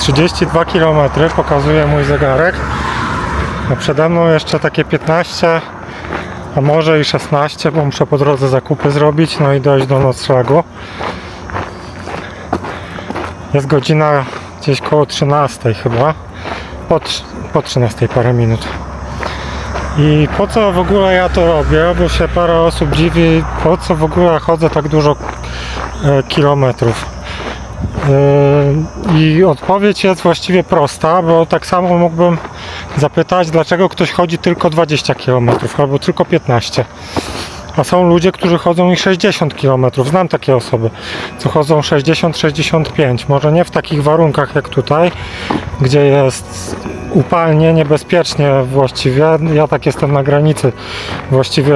32 km pokazuje mój zegarek. A przede mną jeszcze takie 15, a może i 16, bo muszę po drodze zakupy zrobić, no i dojść do noclegu. Jest godzina gdzieś koło 13 chyba. Po, po 13 parę minut. I po co w ogóle ja to robię? Bo się parę osób dziwi, po co w ogóle chodzę tak dużo e, kilometrów. E, I odpowiedź jest właściwie prosta, bo tak samo mógłbym zapytać, dlaczego ktoś chodzi tylko 20 km albo tylko 15. A są ludzie, którzy chodzą i 60 km. Znam takie osoby, co chodzą 60-65. Może nie w takich warunkach jak tutaj, gdzie jest upalnie, niebezpiecznie właściwie. Ja tak jestem na granicy. Właściwie.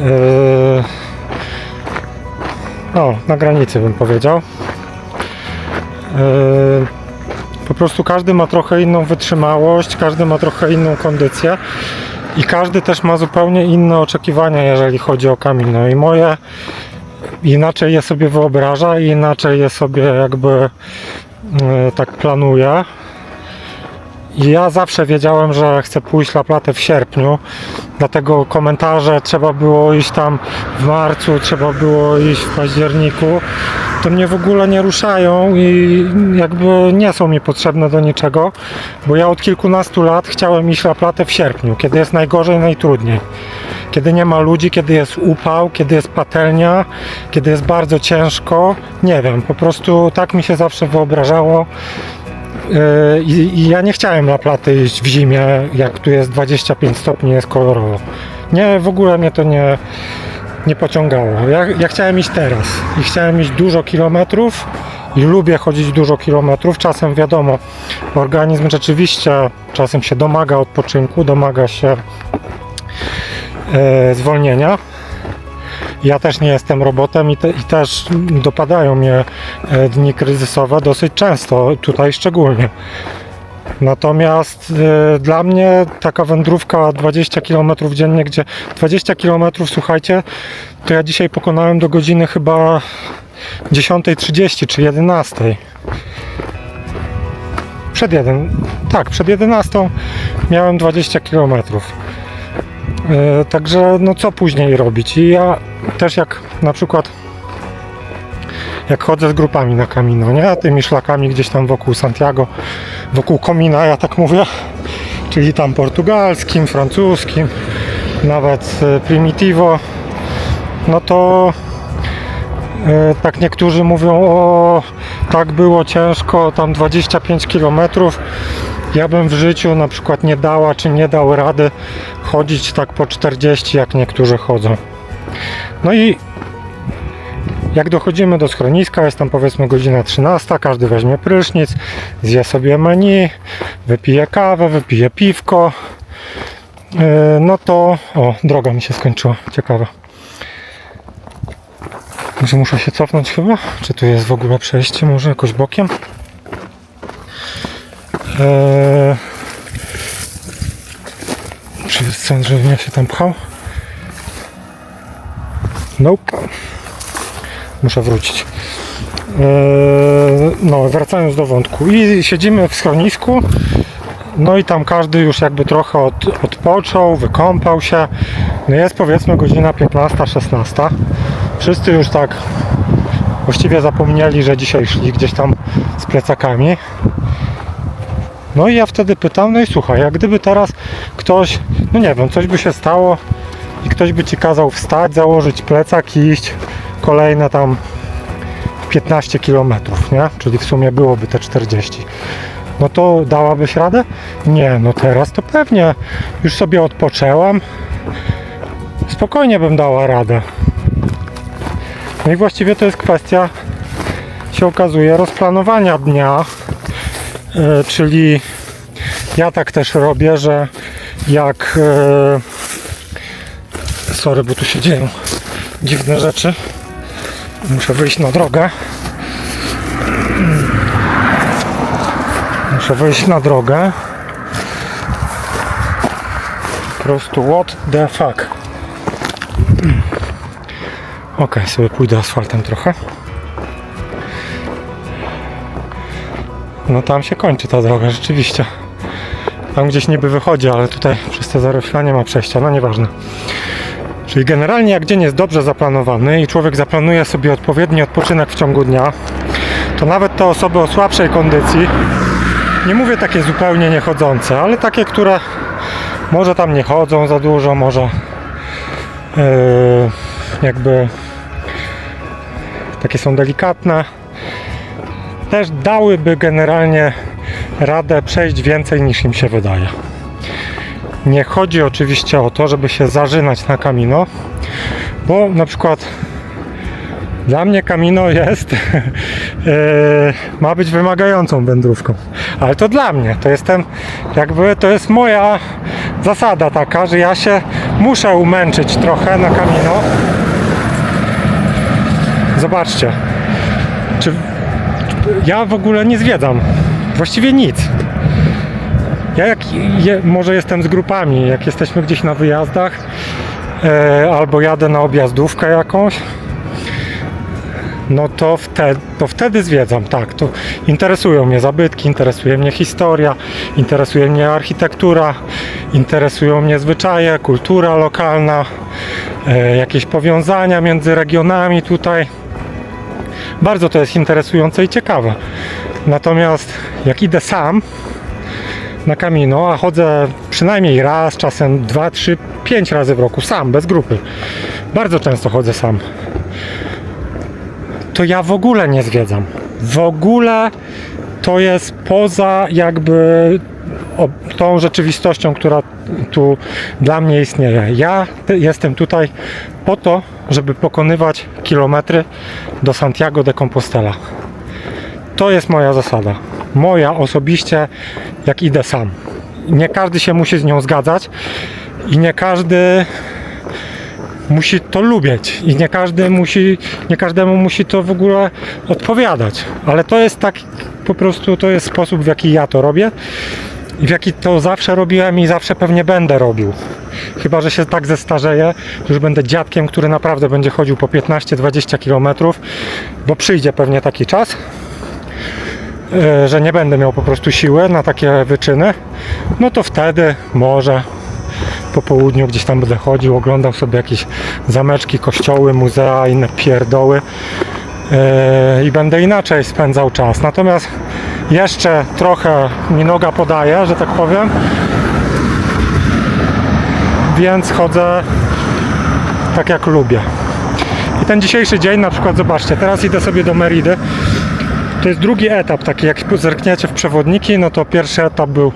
Yy, na granicy bym powiedział. Yy, po prostu każdy ma trochę inną wytrzymałość, każdy ma trochę inną kondycję i każdy też ma zupełnie inne oczekiwania, jeżeli chodzi o kamień. No i moje inaczej je sobie wyobraża i inaczej je sobie jakby yy, tak planuje. Ja zawsze wiedziałem, że chcę pójść na platę w sierpniu, dlatego komentarze trzeba było iść tam w marcu, trzeba było iść w październiku. To mnie w ogóle nie ruszają i jakby nie są mi potrzebne do niczego, bo ja od kilkunastu lat chciałem iść na platę w sierpniu, kiedy jest najgorzej, najtrudniej. Kiedy nie ma ludzi, kiedy jest upał, kiedy jest patelnia, kiedy jest bardzo ciężko. Nie wiem, po prostu tak mi się zawsze wyobrażało. I, I ja nie chciałem na platy iść w zimie, jak tu jest 25 stopni, jest kolorowo. Nie, w ogóle mnie to nie, nie pociągało. Ja, ja chciałem iść teraz i chciałem iść dużo kilometrów i lubię chodzić dużo kilometrów. Czasem wiadomo, organizm rzeczywiście czasem się domaga odpoczynku, domaga się e, zwolnienia. Ja też nie jestem robotem i, te, i też dopadają mnie e, dni kryzysowe dosyć często, tutaj szczególnie. Natomiast e, dla mnie taka wędrówka 20 km dziennie, gdzie 20 km, słuchajcie, to ja dzisiaj pokonałem do godziny chyba 10.30 czy 11. Przed jeden, tak, przed 11 miałem 20 km. E, Także no co później robić? I ja też jak na przykład jak chodzę z grupami na Camino, nie? Tymi szlakami gdzieś tam wokół Santiago, wokół Komina, ja tak mówię, czyli tam portugalskim, francuskim, nawet e, Primitivo, no to e, tak niektórzy mówią, o tak było ciężko, tam 25 km. Ja bym w życiu na przykład nie dała czy nie dał rady chodzić tak po 40, jak niektórzy chodzą. No i jak dochodzimy do schroniska, jest tam powiedzmy godzina 13, każdy weźmie prysznic, zje sobie menu, wypije kawę, wypije piwko. Yy, No to. O, droga mi się skończyła. Ciekawe. Może muszę się cofnąć chyba? Czy tu jest w ogóle przejście? Może jakoś bokiem? Eee... Czy jest sens, żebym się tam pchał? Nope. Muszę wrócić. Eee, no, wracając do wątku. I siedzimy w schronisku. No i tam każdy już jakby trochę od, odpoczął, wykąpał się. No jest powiedzmy godzina 15-16. Wszyscy już tak właściwie zapomnieli, że dzisiaj szli gdzieś tam z plecakami. No i ja wtedy pytam, no i słuchaj, jak gdyby teraz ktoś, no nie wiem, coś by się stało i ktoś by ci kazał wstać, założyć plecak i iść kolejne tam 15 km, nie? Czyli w sumie byłoby te 40. No to dałabyś radę? Nie, no teraz to pewnie. Już sobie odpoczęłam. Spokojnie bym dała radę. No i właściwie to jest kwestia, się okazuje, rozplanowania dnia. E, czyli ja tak też robię, że jak. E, sorry, bo tu się dzieją dziwne rzeczy. Muszę wyjść na drogę. Muszę wyjść na drogę. Po prostu what the fuck. Ok, sobie pójdę asfaltem trochę. No tam się kończy ta droga, rzeczywiście. Tam gdzieś niby wychodzi, ale tutaj przez te zarośla nie ma przejścia, no nieważne. Czyli generalnie jak dzień jest dobrze zaplanowany i człowiek zaplanuje sobie odpowiedni odpoczynek w ciągu dnia, to nawet te osoby o słabszej kondycji, nie mówię takie zupełnie niechodzące, ale takie, które może tam nie chodzą za dużo, może yy, jakby takie są delikatne, też dałyby generalnie radę przejść więcej niż im się wydaje. Nie chodzi oczywiście o to, żeby się zażynać na kamino, bo na przykład dla mnie kamino jest, yy, ma być wymagającą wędrówką. Ale to dla mnie, to jestem, jakby to jest moja zasada taka, że ja się muszę umęczyć trochę na kamino. Zobaczcie, czy ja w ogóle nie zwiedzam. Właściwie nic. Ja jak je, może jestem z grupami, jak jesteśmy gdzieś na wyjazdach, e, albo jadę na objazdówkę jakąś, no to wtedy, to wtedy zwiedzam, tak. To interesują mnie zabytki, interesuje mnie historia, interesuje mnie architektura, interesują mnie zwyczaje, kultura lokalna, e, jakieś powiązania między regionami tutaj. Bardzo to jest interesujące i ciekawe. Natomiast jak idę sam na kamino, a chodzę przynajmniej raz, czasem dwa, trzy, pięć razy w roku sam, bez grupy. Bardzo często chodzę sam. To ja w ogóle nie zwiedzam. W ogóle to jest poza jakby tą rzeczywistością, która tu dla mnie istnieje. Ja jestem tutaj po to, żeby pokonywać kilometry do Santiago de Compostela. To jest moja zasada. Moja osobiście, jak idę sam. Nie każdy się musi z nią zgadzać i nie każdy musi to lubić i nie każdy musi, nie każdemu musi to w ogóle odpowiadać. Ale to jest tak, po prostu to jest sposób, w jaki ja to robię i w jaki to zawsze robiłem i zawsze pewnie będę robił. Chyba, że się tak zestarzeję, już będę dziadkiem, który naprawdę będzie chodził po 15-20 km, bo przyjdzie pewnie taki czas, e, że nie będę miał po prostu siły na takie wyczyny, no to wtedy może po południu gdzieś tam będę chodził, oglądał sobie jakieś zameczki, kościoły, muzea, inne pierdoły e, i będę inaczej spędzał czas. Natomiast jeszcze trochę mi noga podaje, że tak powiem, więc chodzę tak jak lubię. I ten dzisiejszy dzień, na przykład, zobaczcie, teraz idę sobie do Meridy. To jest drugi etap, taki jak zerkniecie w przewodniki, no to pierwszy etap był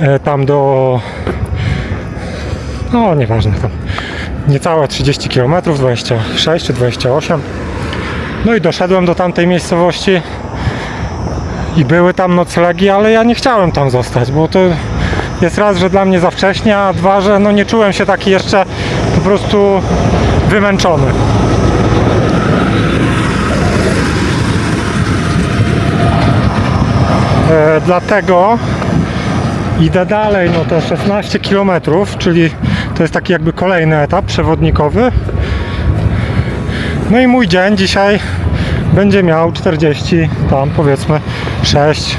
e, tam do no nieważne tam niecałe 30 km, 26 czy 28 no i doszedłem do tamtej miejscowości i były tam noclegi, ale ja nie chciałem tam zostać, bo to jest raz, że dla mnie za wcześnie, a dwa, że no nie czułem się taki jeszcze po prostu wymęczony. E, dlatego idę dalej, no to 16 km, czyli to jest taki jakby kolejny etap przewodnikowy. No i mój dzień dzisiaj będzie miał 40, tam powiedzmy 6.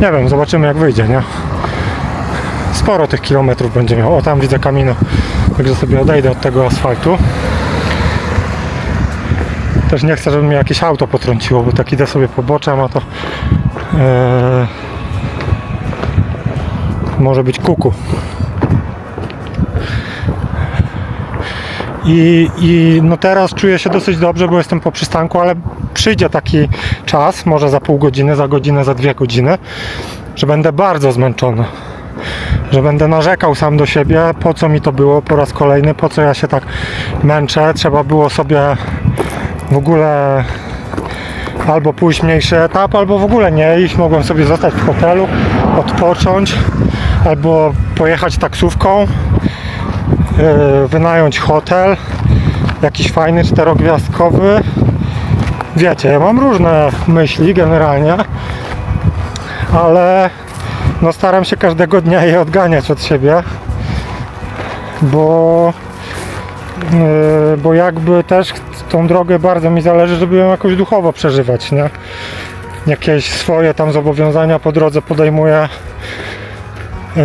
Nie wiem, zobaczymy jak wyjdzie, nie? Sporo tych kilometrów będzie miał. O, tam widzę kamino, także sobie odejdę od tego asfaltu. Też nie chcę, żeby mnie jakieś auto potrąciło, bo tak idę sobie poboczem, a to e, może być kuku. I, I no teraz czuję się dosyć dobrze, bo jestem po przystanku, ale przyjdzie taki czas, może za pół godziny, za godzinę, za dwie godziny, że będę bardzo zmęczony. Że będę narzekał sam do siebie, po co mi to było po raz kolejny, po co ja się tak męczę. Trzeba było sobie w ogóle albo pójść mniejszy etap, albo w ogóle nie iść. Mogłem sobie zostać w hotelu, odpocząć, albo pojechać taksówką, yy, wynająć hotel, jakiś fajny czterogwiazdkowy. Wiecie, ja mam różne myśli generalnie, ale no staram się każdego dnia je odganiać od siebie, bo Yy, bo jakby też tą drogę bardzo mi zależy, żeby ją jakoś duchowo przeżywać, nie? jakieś swoje tam zobowiązania po drodze podejmuje. Yy,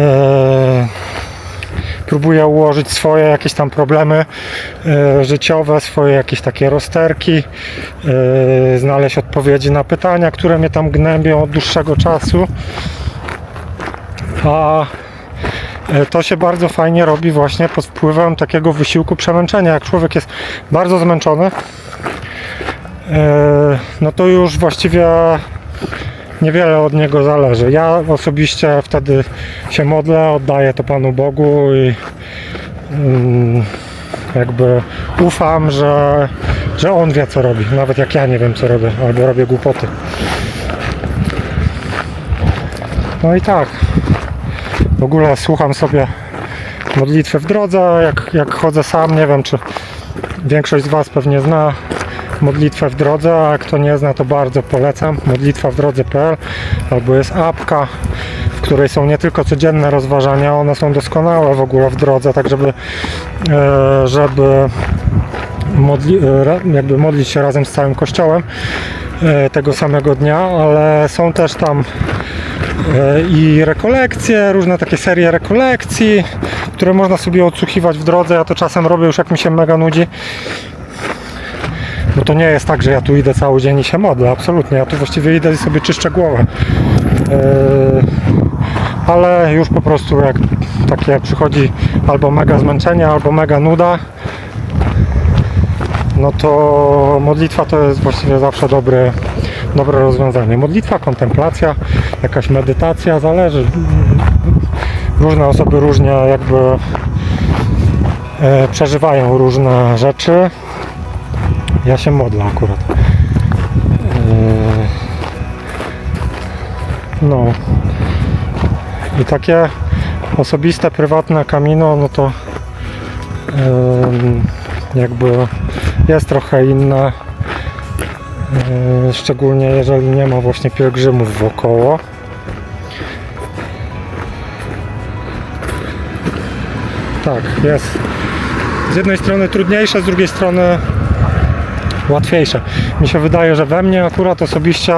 próbuje ułożyć swoje jakieś tam problemy e, życiowe, swoje jakieś takie rozterki, e, znaleźć odpowiedzi na pytania, które mnie tam gnębią od dłuższego czasu. A e, to się bardzo fajnie robi właśnie pod wpływem takiego wysiłku przemęczenia. Jak człowiek jest bardzo zmęczony, e, no to już właściwie niewiele od niego zależy. Ja osobiście wtedy się modlę, oddaję to Panu Bogu i mm, jakby ufam, że, że On wie co robi, nawet jak ja nie wiem co robię, albo robię głupoty. No i tak. Ogóle słucham sobie modlitwy w drodze, jak, jak chodzę sam, nie wiem czy większość z Was pewnie zna modlitwę w drodze, a kto nie zna to bardzo polecam. Modlitwa w drodze.pl albo jest apka w której są nie tylko codzienne rozważania, one są doskonałe w ogóle w drodze, tak żeby e, żeby modli, e, jakby modlić się razem z całym kościołem e, tego samego dnia, ale są też tam i rekolekcje, różne takie serie rekolekcji, które można sobie odsłuchiwać w drodze. Ja to czasem robię już jak mi się mega nudzi. Bo to nie jest tak, że ja tu idę cały dzień i się modlę, absolutnie. Ja tu właściwie idę i sobie czyszczę głowę. Yy, ale już po prostu jak takie przychodzi albo mega zmęczenie, albo mega nuda, no to modlitwa to jest właściwie zawsze dobre, dobre rozwiązanie. Modlitwa, kontemplacja, jakaś medytacja, zależy. Różne osoby różnie jakby e, przeżywają różne rzeczy. Ja się modlę akurat. Yy, No. I takie osobiste, prywatne kamino, no to jakby jest trochę inne. Yy, Szczególnie jeżeli nie ma właśnie pielgrzymów wokoło. Tak, jest. Z jednej strony trudniejsze, z drugiej strony łatwiejsze. Mi się wydaje, że we mnie akurat osobiście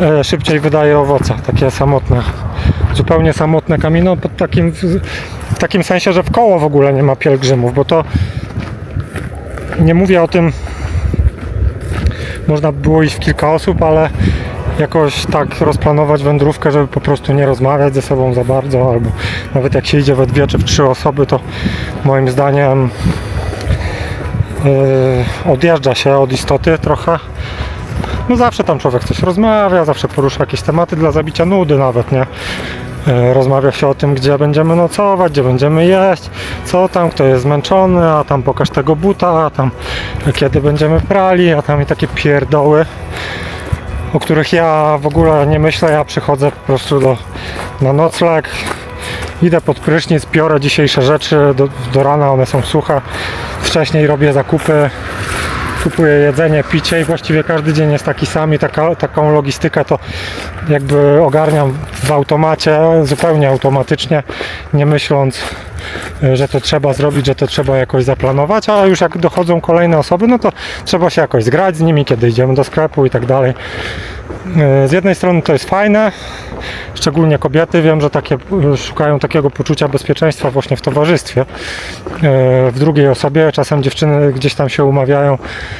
e, szybciej wydaje owoce, takie samotne, zupełnie samotne kamino, pod takim, w, takim sensie, że w koło w ogóle nie ma pielgrzymów, bo to nie mówię o tym, można by było iść w kilka osób, ale jakoś tak rozplanować wędrówkę, żeby po prostu nie rozmawiać ze sobą za bardzo, albo nawet jak się idzie we dwie czy w trzy osoby, to moim zdaniem yy, odjeżdża się od istoty trochę. No zawsze tam człowiek coś rozmawia, zawsze porusza jakieś tematy dla zabicia nudy nawet, nie? Yy, Rozmawia się o tym, gdzie będziemy nocować, gdzie będziemy jeść, co tam, kto jest zmęczony, a tam pokaż tego buta, a tam kiedy będziemy prali, a tam i takie pierdoły, o których ja w ogóle nie myślę, ja przychodzę po prostu do, na nocleg, idę pod prysznic, biorę dzisiejsze rzeczy, do, do rana one są suche, wcześniej robię zakupy, kupuję jedzenie, picie i właściwie każdy dzień jest taki sam i taka, taką logistykę to jakby ogarniam w automacie, zupełnie automatycznie, nie myśląc, że to trzeba zrobić, że to trzeba jakoś zaplanować, a już jak dochodzą kolejne osoby, no to trzeba się jakoś zgrać z nimi, kiedy idziemy do sklepu i tak dalej. Y, Z jednej strony to jest fajne, szczególnie kobiety, wiem, że takie szukają takiego poczucia bezpieczeństwa właśnie w towarzystwie. Y, W drugiej osobie czasem dziewczyny gdzieś tam się umawiają,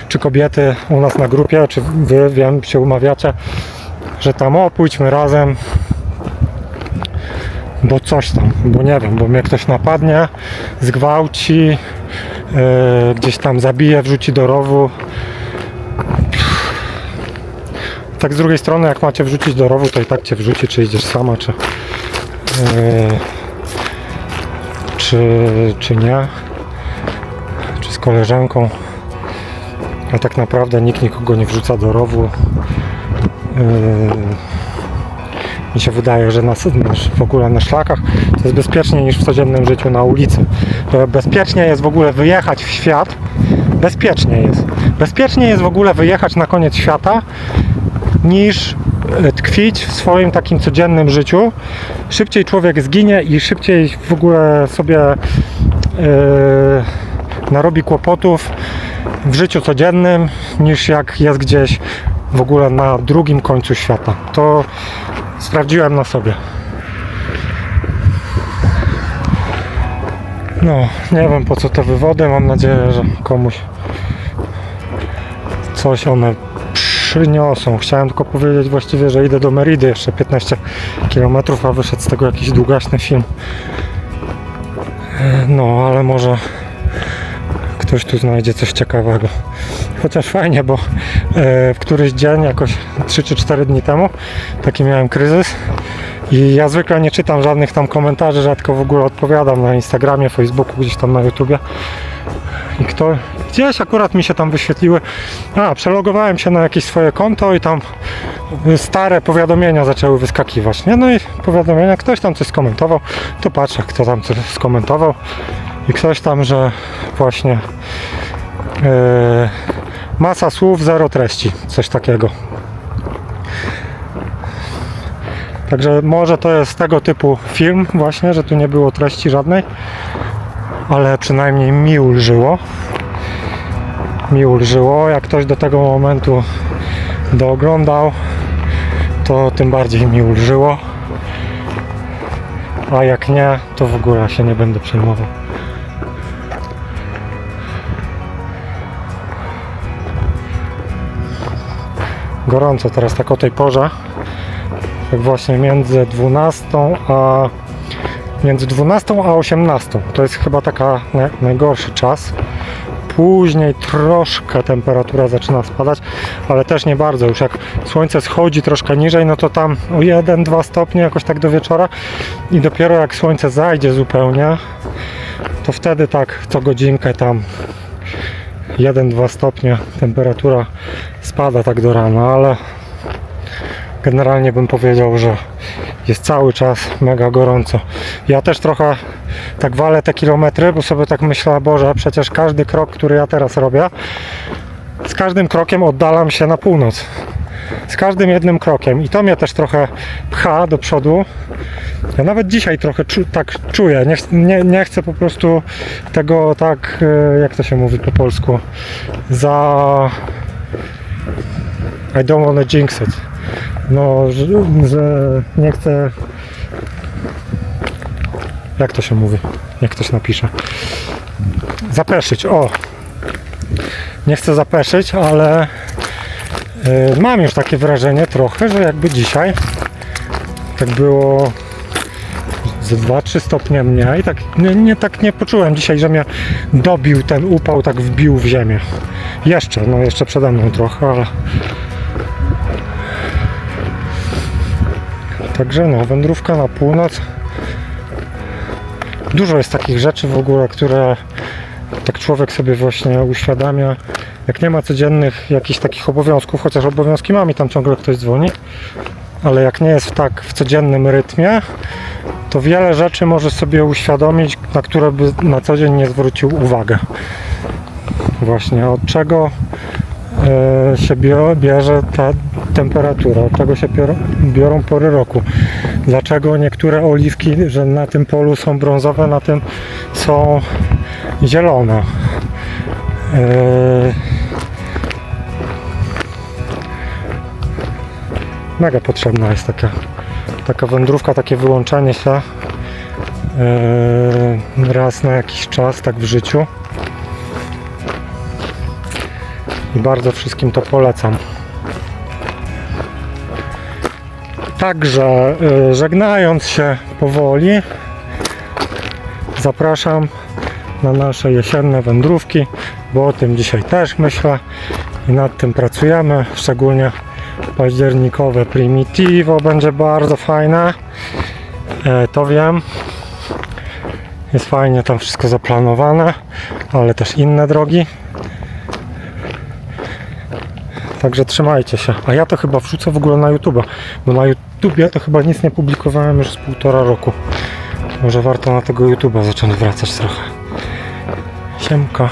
czy kobiety u nas na grupie, czy wy, wiem, się umawiacie, że tam o, pójdźmy razem, bo coś tam, bo nie wiem, bo mnie ktoś napadnie, zgwałci, y, gdzieś tam zabije, wrzuci do rowu. Tak z drugiej strony, jak macie wrzucić do rowu, to i tak cię wrzuci, czy idziesz sama, czy, yy, czy, czy nie, czy z koleżanką. A tak naprawdę nikt nikogo nie wrzuca do rowu. Yy, mi się wydaje, że na, w ogóle na szlakach to jest bezpieczniej niż w codziennym życiu na ulicy. Że Bezpiecznie jest w ogóle wyjechać w świat. Bezpiecznie jest. Bezpiecznie jest w ogóle wyjechać na koniec świata niż e, tkwić w swoim takim codziennym życiu. Szybciej człowiek zginie i szybciej w ogóle sobie yy, narobi kłopotów w życiu codziennym niż jak jest gdzieś w ogóle na drugim końcu świata. To sprawdziłem na sobie. No, nie wiem po co te wywody. Mam nadzieję, że komuś coś one przyniosą. Chciałem tylko powiedzieć właściwie, że idę do Meridy jeszcze 15 km, a wyszedł z tego jakiś długaśny film. No, ale może ktoś tu znajdzie coś ciekawego. Chociaż fajnie, bo e, w któryś dzień, jakoś 3 czy 4 dni temu, taki miałem kryzys. I ja zwykle nie czytam żadnych tam komentarzy, rzadko w ogóle odpowiadam na Instagramie, Facebooku, gdzieś tam na YouTubie. I kto, gdzieś akurat mi się tam wyświetliły. A, przelogowałem się na jakieś swoje konto i tam stare powiadomienia zaczęły wyskakiwać. Nie? No i powiadomienia, ktoś tam coś skomentował, to patrzę, kto tam coś skomentował. I ktoś tam, że właśnie yy, masa słów, zero treści, coś takiego. Także może to jest tego typu film właśnie, że tu nie było treści żadnej, ale przynajmniej mi ulżyło. Mi ulżyło. Jak ktoś do tego momentu dooglądał, to tym bardziej mi ulżyło. A jak nie, to w ogóle się nie będę przejmował. Gorąco teraz tak o tej porze. Tak właśnie między 12 a między 12 a 18 to jest chyba taka naj, najgorszy czas. Później troszkę temperatura zaczyna spadać ale też nie bardzo. Już jak słońce schodzi troszkę niżej no to tam o 1-2 stopnie jakoś tak do wieczora. I dopiero jak słońce zajdzie zupełnie to wtedy tak co godzinkę tam 1-2 stopnie temperatura spada tak do rana ale generalnie bym powiedział, że jest cały czas mega gorąco. Ja też trochę tak walę te kilometry, bo sobie tak myślę, Boże, przecież każdy krok, który ja teraz robię, z każdym krokiem oddalam się na północ. Z każdym jednym krokiem. I to mnie też trochę pcha do przodu. Ja nawet dzisiaj trochę czu, tak czuję. Nie, nie, nie chcę po prostu tego tak, e, jak to się mówi po polsku, za... I don't wanna jinx it no, że, nie chcę. Jak to się mówi? Jak ktoś napisze? Zapeszyć, o! Nie chcę zapeszyć, ale mam już takie wrażenie trochę, że jakby dzisiaj tak było ze 2-3 stopnie mniej. Tak, nie, nie, tak nie poczułem dzisiaj, że mnie dobił ten upał, tak wbił w ziemię. Jeszcze, no jeszcze przede mną trochę, ale Także no, wędrówka na północ. Dużo jest takich rzeczy w ogóle, które tak człowiek sobie właśnie uświadamia. Jak nie ma codziennych jakichś takich obowiązków, chociaż obowiązki mam i tam ciągle ktoś dzwoni, ale jak nie jest w tak w codziennym rytmie, to wiele rzeczy może sobie uświadomić, na które by na co dzień nie zwrócił uwagę. Właśnie od czego e, się bierze ta temperatura, od czego się biorą, biorą pory roku. Dlaczego niektóre oliwki, że na tym polu są brązowe, na tym są zielone. E, mega potrzebna jest taka, taka wędrówka, takie wyłączanie się e, raz na jakiś czas, tak w życiu. I bardzo wszystkim to polecam. Także y, żegnając się powoli, zapraszam na nasze jesienne wędrówki, bo o tym dzisiaj też myślę i nad tym pracujemy, szczególnie październikowe Primitivo będzie bardzo fajne, e, to wiem. Jest fajnie tam wszystko zaplanowane, ale też inne drogi. Także trzymajcie się. A ja to chyba wrzucę w ogóle na YouTube, bo na YouTubie to chyba nic nie publikowałem już z półtora roku. Może warto na tego YouTube'a zacząć wracać trochę. Хемка.